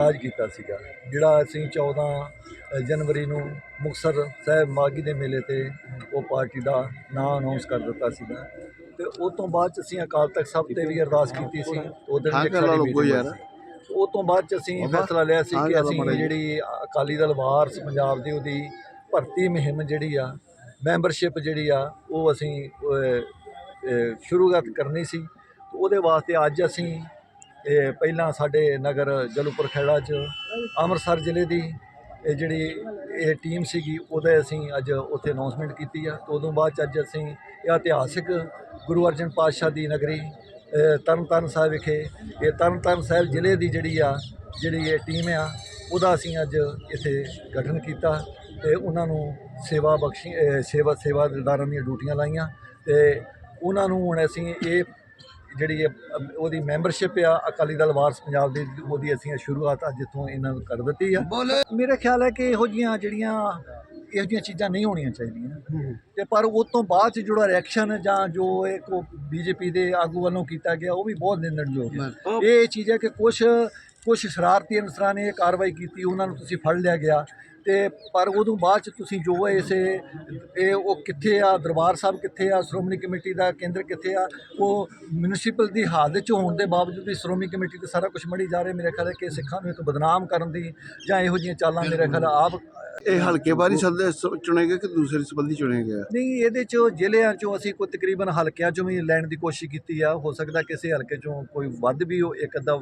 ਰਾਜ ਕੀਤਾ ਸੀਗਾ ਜਿਹੜਾ ਅਸੀਂ 14 ਜਨਵਰੀ ਨੂੰ ਮੁਕਤਸਰ ਸਾਹਿਬ ਮਾਗੀ ਦੇ ਮੇਲੇ ਤੇ ਉਹ ਪਾਰਟੀ ਦਾ ਨਾਮ ਅਨਾਉਂਸ ਕਰ ਦਿੱਤਾ ਸੀਗਾ ਤੇ ਉਸ ਤੋਂ ਬਾਅਦ 'ਚ ਅਸੀਂ ਅਕਾਲ ਤਖਤ ਸਾਹਿਬ ਤੇ ਵੀ ਅਰਦਾਸ ਕੀਤੀ ਸੀ ਉਹਦੇ ਵਿੱਚ ਸਾਡੀ। ਸੀ। ਉਹ ਤੋਂ ਬਾਅਦ 'ਚ ਅਸੀਂ ਫੈਸਲਾ ਲਿਆ ਸੀ ਕਿ ਅਸੀਂ। ਜਿਹੜੀ ਅਕਾਲੀ ਦਲ ਵਾਰਸ ਪੰਜਾਬ ਦੀ ਉਹਦੀ ਭਰਤੀ ਮੁਹਿੰਮ ਜਿਹੜੀ ਆ ਮੈਂਬਰਸ਼ਿਪ ਜਿਹੜੀ ਆ ਉਹ ਅਸੀਂ ਸ਼ੁਰੂਆਤ ਕਰਨੀ ਸੀ ਉਹਦੇ ਵਾਸਤੇ ਅੱਜ ਅਸੀਂ ਇਹ ਪਹਿਲਾਂ ਸਾਡੇ ਨਗਰ ਜਲੂਪੁਰ ਖੇੜਾ 'ਚ, ਅੰਮ੍ਰਿਤਸਰ ਜ਼ਿਲ੍ਹੇ ਦੀ ਇਹ ਜਿਹੜੀ ਇਹ ਟੀਮ ਸੀਗੀ, ਉਹਦੇ ਅਸੀਂ ਅੱਜ ਉੱਥੇ ਅਨਾਉਂਸਮੈਂਟ ਕੀਤੀ ਆ। ਤੇ ਉਦੋਂ ਬਾਅਦ 'ਚ ਅੱਜ ਅਸੀਂ ਇਹ ਇਤਿਹਾਸਿਕ ਗੁਰੂ ਅਰਜਨ ਪਾਤਸ਼ਾਹ ਦੀ ਨਗਰੀ ਤਰਨਤਾਰਨ ਸਾਹਿਬ ਵਿਖੇ, ਇਹ ਤਰਨਤਾਰਨ ਸਾਹਿਬ ਜ਼ਿਲ੍ਹੇ ਦੀ ਜਿਹੜੀ ਆ, ਜਿਹੜੀ ਇਹ ਟੀਮ ਆ, ਉਹਦਾ ਅਸੀਂ ਅੱਜ ਇੱਥੇ ਗਠਨ ਕੀਤਾ। ਤੇ ਉਹਨਾਂ ਨੂੰ ਸੇਵਾ ਬਖਸ਼ੀ ਸੇਵਾ ਸੇਵਾਦਾਰਾਂ ਦੀਆਂ ਡਿਊਟੀਆਂ ਲਾਈਆਂ। ਤੇ ਉਹਨਾਂ ਨੂੰ ਹੁਣ ਅਸੀਂ ਇਹ ਜਿਹੜੀ ਉਹਦੀ ਮੈਂਬਰਸ਼ਿਪ ਆ ਅਕਾਲੀ ਦਲ ਵਾਰਸ ਪੰਜਾਬ ਦੀ ਉਹਦੀ ਅਸੀਂ ਸ਼ੁਰੂਆਤ ਅੱਜ ਇੱਥੋਂ ਇਹਨਾਂ ਨੂੰ ਕਰ ਦਿੱਤੀ ਆ। ਮੇਰੇ ਖਿਆਲ ਹੈ ਕਿ ਇਹੋ ਜੀਆਂ ਜਿਹੜੀਆਂ ਇਹੋ ਜਿਹੀਆਂ ਚੀਜ਼ਾਂ ਨਹੀਂ ਹੋਣੀਆਂ ਚਾਹੀਦੀਆਂ। ਤੇ ਪਰ ਉਸ ਤੋਂ ਬਾਅਦ ਜਿਹੜਾ ਰਿਐਕਸ਼ਨ ਜਾਂ ਜੋ ਇੱਕ ਬੀਜੇਪੀ ਦੇ ਆਗੂ ਵੱਲੋਂ ਕੀਤਾ ਗਿਆ ਉਹ ਵੀ ਬਹੁਤ ਨਿੰਦਣਯੋਗ ਹੈ। ਇਹ ਚੀਜ਼ ਹੈ ਕਿ ਕੁਝ ਕੁਝ ਸ਼ਰਾਰਤੀ ਅਨਸਰਾਂ ਨੇ ਇਹ ਕਾਰਵਾਈ ਕੀਤੀ, ਉਹਨਾਂ ਨੂੰ ਤੁਸੀਂ ਫੜ ਲਿਆ ਗਿਆ ਤੇ ਪਰ ਉਦੋਂ ਬਾਅਦ ਚ ਤੁਸੀਂ ਜੋ ਹੈ ਇਸੇ, ਇਹ ਉਹ ਕਿੱਥੇ ਆ, ਦਰਬਾਰ ਸਾਹਿਬ ਕਿੱਥੇ ਆ, ਸ਼੍ਰੋਮਣੀ ਕਮੇਟੀ ਦਾ ਕੇਂਦਰ ਕਿੱਥੇ ਆ, ਉਹ ਮਿਊਨਿਸਪਲ ਦੀ ਹਾਲਤ ਚ ਹੋਣ ਦੇ ਬਾਵਜੂਦ ਵੀ ਸ਼੍ਰੋਮਣੀ ਕਮੇਟੀ ਤੇ ਸਾਰਾ ਕੁਝ ਮੜੀ ਜਾ ਰਿਹਾ, ਮੇਰੇ ਖਿਆਲ ਹੈ ਕਿ ਸਿੱਖਾਂ ਨੂੰ ਇੱਕ ਬਦਨਾਮ ਕਰਨ ਦੀ ਜਾਂ ਇਹੋ ਜਿਹੀਆਂ ਚਾਲਾਂ, ਮੇਰੇ ਖਿਆਲ ਹੈ ਆਪ ਇਹ ਹਲਕੇ ਵਾਰੀ ਸਦ ਚੁਣੇ ਗਏ ਕਿ ਦੂਸਰੇ ਸੰਬੰਧੀ ਚੁਣੇ ਗਏ ਨਹੀਂ ਇਹਦੇ 'ਚੋਂ ਜ਼ਿਲ੍ਹਿਆਂ ਚੋਂ ਅਸੀਂ ਕੋਈ ਤਕਰੀਬਨ ਹਲਕਿਆਂ ਚੋਂ ਵੀ ਲੈਣ ਦੀ ਕੋਸ਼ਿਸ਼ ਕੀਤੀ ਆ। ਹੋ ਸਕਦਾ ਕਿਸੇ ਹਲਕੇ ਚੋਂ ਕੋਈ ਵੱਧ ਵੀ ਉਹ ਇੱਕ ਅੱਧਾ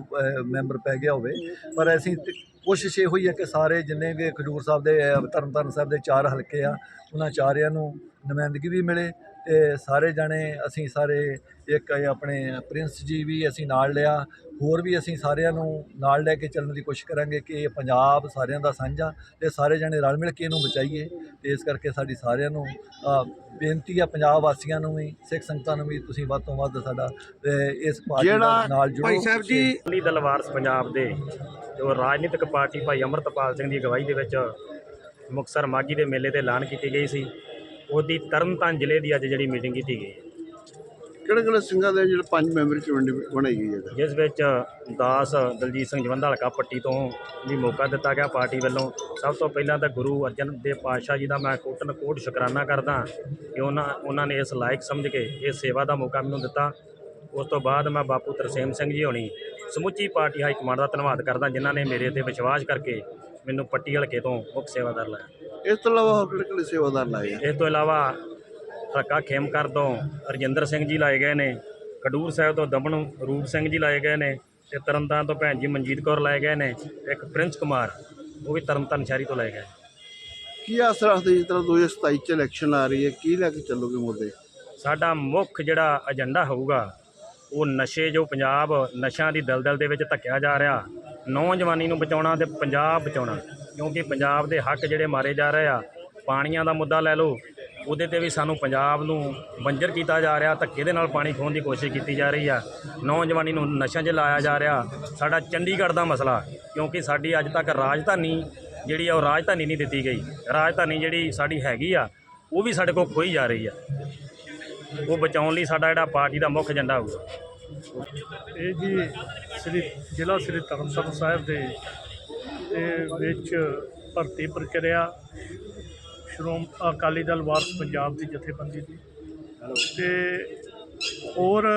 ਮੈਂਬਰ ਪੈ ਗਿਆ ਹੋਵੇ। ਪਰ ਅਸੀਂ ਕੋਸ਼ਿਸ਼ ਇਹੋ ਹੀ ਹੈ ਕਿ ਸਾਰੇ ਜਿੰਨੇ ਵੀ ਖਡੂਰ ਸਾਹਿਬ ਦੇ ਅਹ, ਤਰਨਤਾਰਨ ਸਾਹਿਬ ਦੇ ਚਾਰ ਹਲਕੇ ਆ ਉਹਨਾਂ ਚਾਰਿਆਂ ਨੂੰ ਨੁਮਾਇੰਦਗੀ ਵੀ ਮਿਲੇ। ਤੇ ਸਾਰੇ ਜਾਣੇ ਅਸੀਂ ਸਾਰੇ ਇੱਕ ਇਹ ਆਪਣੇ ਪ੍ਰਿੰਸ ਜੀ ਵੀ ਅਸੀਂ ਨਾਲ ਲਿਆ ਹੋਰ ਵੀ ਅਸੀਂ ਸਾਰਿਆਂ ਨੂੰ ਨਾਲ ਲੈ ਕੇ ਚੱਲਣ ਦੀ ਕੋਸ਼ਿਸ਼ ਕਰਾਂਗੇ ਕਿ ਇਹ ਪੰਜਾਬ ਸਾਰਿਆਂ ਦਾ ਸਾਂਝਾ ਤੇ ਸਾਰੇ ਜਣੇ ਰਲ ਮਿਲ ਕੇ ਇਹਨੂੰ ਬਚਾਈਏ ਤੇ ਇਸ ਕਰਕੇ ਸਾਡੀ ਸਾਰਿਆਂ ਨੂੰ ਬੇਨਤੀ ਆ ਪੰਜਾਬ ਵਾਸੀਆਂ ਨੂੰ ਵੀ ਸਿੱਖ ਸੰਗਤਾਂ ਨੂੰ ਵੀ ਤੁਸੀਂ ਵੱਧ ਤੋਂ ਵੱਧ ਸਾਡਾ ਇਸ ਪਾਰਟੀ ਨਾਲ ਜੁੜੋ। ਭਾਈ ਸਾਹਿਬ ਜੀ। ਅਕਾਲੀ ਦਲ ਵਾਰਸ ਪੰਜਾਬ ਦੇ ਜੋ ਰਾਜਨੀਤਿਕ ਪਾਰਟੀ ਭਾਈ ਅਮਰਤਪਾਲ ਸਿੰਘ ਦੀ ਅਗਵਾਈ ਦੇ ਵਿੱਚ ਮੁਕਤਸਰ ਮਾਗੀ ਦੇ ਮੇਲੇ ਤੇ ਐਲਾਨ ਕੀਤੀ ਗਈ ਸੀ। ਉਹਦੀ ਤਰਨਤਾਰਨ ਜ਼ਿਲ੍ਹੇ ਦੀ ਅੱਜ ਜਿਹੜੀ ਮੀਟਿੰਗ ਕੀਤੀ ਗਈ ਕਿਹੜੇ ਕਿਹੜੇ ਸਿੰਘਾਂ ਦੇ ਜਿਹੜੇ ਪੰਜ ਮੈਂਬਰ ਚੁਣੇ ਬਣਾਈ ਗਈ ਹੈ? ਜਿਸ ਵਿੱਚ ਦਾਸ ਦਲਜੀਤ ਸਿੰਘ ਜਵੰਦਾ ਹਲਕਾ ਪੱਟੀ ਤੋਂ ਵੀ ਮੌਕਾ ਦਿੱਤਾ ਗਿਆ ਪਾਰਟੀ ਵੱਲੋਂ। ਸਭ ਤੋਂ ਪਹਿਲਾਂ ਤਾਂ ਗੁਰੂ ਅਰਜਨ ਦੇਵ ਪਾਤਸ਼ਾਹ ਜੀ ਦਾ ਮੈਂ ਕੋਟਨ ਕੋਟ ਸ਼ੁਕਰਾਨਾ ਕਰਦਾ ਕਿ ਉਹਨਾਂ ਉਹਨਾਂ ਨੇ ਇਸ ਲਾਇਕ ਸਮਝ ਕੇ ਇਹ ਸੇਵਾ ਦਾ ਮੌਕਾ ਮੈਨੂੰ ਦਿੱਤਾ। ਉਸ ਤੋਂ ਬਾਅਦ ਮੈਂ ਬਾਪੂ ਤਰਸੇਮ ਸਿੰਘ ਜੀ ਹੋਣੀ ਸਮੁੱਚੀ ਪਾਰਟੀ ਹਾਈ ਕਮਾਂਡ ਦਾ ਧੰਨਵਾਦ ਕਰਦਾ ਜਿਨ੍ਹਾਂ ਨੇ ਮੇਰੇ ਤੇ ਵਿਸ਼ਵਾਸ ਕਰਕੇ ਮੈਨੂੰ ਪੱਟੀ ਹਲਕੇ ਤੋਂ ਮੁੱਖ ਸੇਵਾਦਾਰ ਲਾਇਆ। ਇਸ ਤੋਂ ਇਲਾਵਾ ਹੋਰ ਕਿਹੜੇ ਕਿਹੜੇ ਸੇਵਾਦਾਰ ਲਾਏ ਆ ਇਸ ਤੋਂ ਇਲਾਵਾ ਹਲਕਾ ਖੇਮਕਰ ਤੋਂ ਰਜਿੰਦਰ ਸਿੰਘ ਜੀ ਲਾਏ ਗਏ ਨੇ ਖਡੂਰ ਸਾਹਿਬ ਤੋਂ ਦਮਨ ਰੂਪ ਸਿੰਘ ਜੀ ਲਾਏ ਗਏ ਨੇ ਤੇ ਤਰਨਤਾਰਨ ਤੋਂ ਭੈਣ ਜੀ ਮਨਜੀਤ ਕੌਰ ਲਾਏ ਗਏ ਨੇ ਇੱਕ ਪ੍ਰਿੰਸ ਕੁਮਾਰ ਉਹ ਵੀ ਤਰਨਤਾਰਨ ਸ਼ਹਿਰੀ ਤੋਂ ਲਾਏ ਗਏ ਕੀ ਆਸ ਰੱਖਦੇ ਜਿਸ ਤਰ੍ਹਾਂ 2027 ਚ ਇਲੈਕਸ਼ਨ ਆ ਰਹੀ ਹੈ? ਕੀ ਲੈ ਕੇ ਚੱਲੋਗੇ ਮੁੱਦੇ? ਸਾਡਾ ਮੁੱਖ ਜਿਹੜਾ ਏਜੰਡਾ ਹੋਊਗਾ ਉਹ ਨਸ਼ੇ ਜੋ ਪੰਜਾਬ ਨਸ਼ਿਆਂ ਦੀ ਦਲਦਲ ਦੇ ਵਿੱਚ ਧੱਕਿਆ ਜਾ ਰਿਹਾ ਨੌਜਵਾਨੀ ਨੂੰ ਬਚਾਉਣਾ ਤੇ ਪੰਜਾਬ ਬਚਾਉਣਾ। ਕਿਉਂਕਿ ਪੰਜਾਬ ਦੇ ਹੱਕ ਜਿਹੜੇ ਮਾਰੇ ਜਾ ਰਹੇ ਆ, ਪਾਣੀਆਂ ਦਾ ਮੁੱਦਾ ਲੈ ਲਓ, ਉਹਦੇ ਤੇ ਵੀ ਸਾਨੂੰ ਪੰਜਾਬ ਨੂੰ ਬੰਜਰ ਕੀਤਾ ਜਾ ਰਿਹਾ, ਧੱਕੇ ਦੇ ਨਾਲ ਪਾਣੀ ਖੋਣ ਦੀ ਕੋਸ਼ਿਸ਼ ਕੀਤੀ ਜਾ ਰਹੀ ਆ। ਨੌਜਵਾਨੀ ਨੂੰ ਨਸ਼ਿਆਂ 'ਚ ਲਾਇਆ ਜਾ ਰਿਹਾ। ਸਾਡਾ ਚੰਡੀਗੜ੍ਹ ਦਾ ਮਸਲਾ, ਕਿਉਂਕਿ ਸਾਡੀ ਅੱਜ ਤੱਕ ਰਾਜਧਾਨੀ ਜਿਹੜੀ ਆ, ਉਹ ਰਾਜਧਾਨੀ ਨਹੀਂ ਦਿੱਤੀ ਗਈ। ਰਾਜਧਾਨੀ ਜਿਹੜੀ ਸਾਡੀ ਹੈਗੀ ਆ, ਉਹ ਵੀ ਸਾਡੇ ਕੋਲ ਖੋਈ ਜਾ ਰਹੀ ਆ। ਉਹ ਬਚਾਉਣ ਲਈ ਸਾਡਾ ਜਿਹੜਾ ਪਾਰਟੀ ਦਾ ਮੁੱਖ ਏਜੰਡਾ ਹੋਊਗਾ। ਇਹ ਜੀ ਸ੍ਰੀ ਜ਼ਿਲ੍ਹਾ ਸ੍ਰੀ ਤਰਨਤਾਰਨ ਸਾਹਿਬ ਦੇ ਦੇ ਵਿੱਚ ਭਰਤੀ ਪ੍ਰਕਿਰਿਆ ਸ਼੍ਰੋਮ ਅਕਾਲੀ ਦਲ ਵਾਰਸ ਪੰਜਾਬ ਦੀ ਜਥੇਬੰਦੀ ਦੀ। ਤੇ ਹੋਰ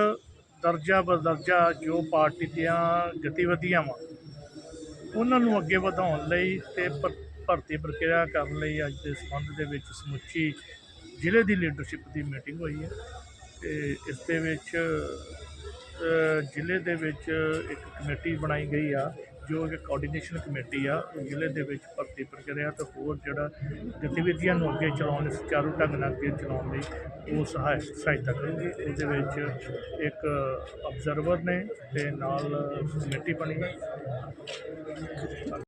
ਦਰਜਾ ਬਦਰਜਾ ਜੋ ਪਾਰਟੀ ਦੀਆਂ ਗਤੀਵਿਧੀਆਂ ਵਾ ਉਹਨਾਂ ਨੂੰ ਅੱਗੇ ਵਧਾਉਣ ਲਈ ਤੇ ਭਰ- ਭਰਤੀ ਪ੍ਰਕਿਰਿਆ ਕਰਨ ਲਈ ਅੱਜ ਦੇ ਸੰਬੰਧ ਦੇ ਵਿੱਚ ਸਮੁੱਚੀ ਜ਼ਿਲ੍ਹੇ ਦੀ ਲੀਡਰਸ਼ਿਪ ਦੀ ਮੀਟਿੰਗ ਹੋਈ ਹੈ। ਤੇ ਇਸ ਦੇ ਵਿੱਚ ਜ਼ਿਲ੍ਹੇ ਦੇ ਵਿੱਚ ਇੱਕ ਕਮੇਟੀ ਬਣਾਈ ਗਈ ਆ। ਜੋ ਕਿ ਕੋਆਰਡੀਨੇਸ਼ਨ ਕਮੇਟੀ ਆ, ਉਹ ਜ਼ਿਲ੍ਹੇ ਦੇ ਵਿੱਚ ਭਰਤੀ ਪ੍ਰਕਿਰਿਆ ਤੇ ਹੋਰ ਜਿਹੜਾ ਗਤੀਵਿਧੀਆਂ ਨੂੰ ਅੱਗੇ ਚਲਾਉਣ ਲਈ, ਸੁਚਾਰੂ ਢੰਗ ਨਾਲ ਅੱਗੇ ਚਲਾਉਣ ਲਈ ਉਹ ਸਹਾਇ, ਸਹਾਇਤਾ ਕਰੂਗੀ। ਇਹਦੇ ਵਿੱਚ ਇੱਕ ਅਬਜ਼ਰਵਰ ਨੇ ਤੇ ਨਾਲ ਕਮੇਟੀ ਬਣੀ।